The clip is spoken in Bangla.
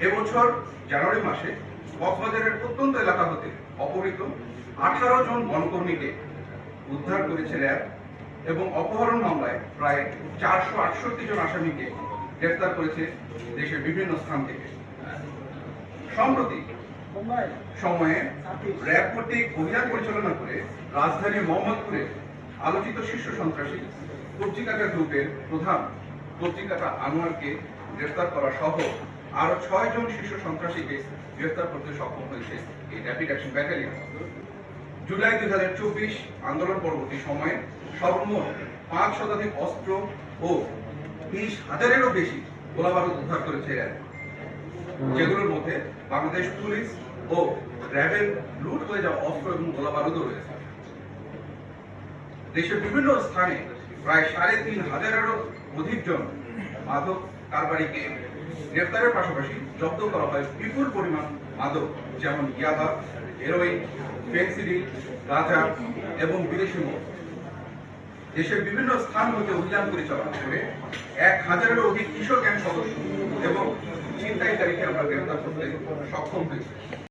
এবছর জানুয়ারি মাসে কক্সবাজারের প্রত্যন্ত এলাকা হতে অপহৃত আঠারো জন বনকর্মীকে উদ্ধার করেছে র্যাব এবং অপহরণ মামলায় প্রায় চারশো আটষট্টি জন আসামিকে গ্রেফতার করেছে দেশের বিভিন্ন স্থান থেকে। সম্প্রতি সময়ে র্যাব কর্তৃক অভিযান পরিচালনা করে রাজধানীর মোহাম্মদপুরে আলোচিত শীর্ষ সন্ত্রাসী পত্রিকাটা গ্রুপের প্রধান পত্রিকাটা আনোয়ারকে গ্রেফতার করা সহ আরও ছয় জন শীর্ষ সন্ত্রাসীকে গ্রেফতার করতে সক্ষম হয়েছে এই র্যাপিড অ্যাকশন ব্যাটালিয়ন জুলাই দুই হাজার চব্বিশ আন্দোলন পরবর্তী সময়ে সর্বমোট পাঁচ শতাধিক অস্ত্র ও বিশ হাজারেরও বেশি গোলাবারুদ উদ্ধার করেছে র্যাব। যেগুলোর মধ্যে বাংলাদেশ পুলিশ ও র্যাবের লুট হয়ে যাওয়া অস্ত্র এবং গোলাবারুদও রয়েছে। দেশের বিভিন্ন স্থানে প্রায় সাড়ে তিন হাজারেরও অধিক জন মাদক কারবারিকে গ্রেফতারের পাশাপাশি জব্দ করা হয় বিপুল পরিমাণ মাদক, যেমন ইয়াবা, হেরোইন ফেন্সিডিল গাঁজা এবং বিদেশি মদ। দেশের বিভিন্ন স্থান হতে অভিযান পরিচালনা করে এক হাজারেরও অধিক কৃষক গ্যাং সদস্য এবং ছিনতাইকারীকে আমরা গ্রেফতার করতে সক্ষম হয়েছি।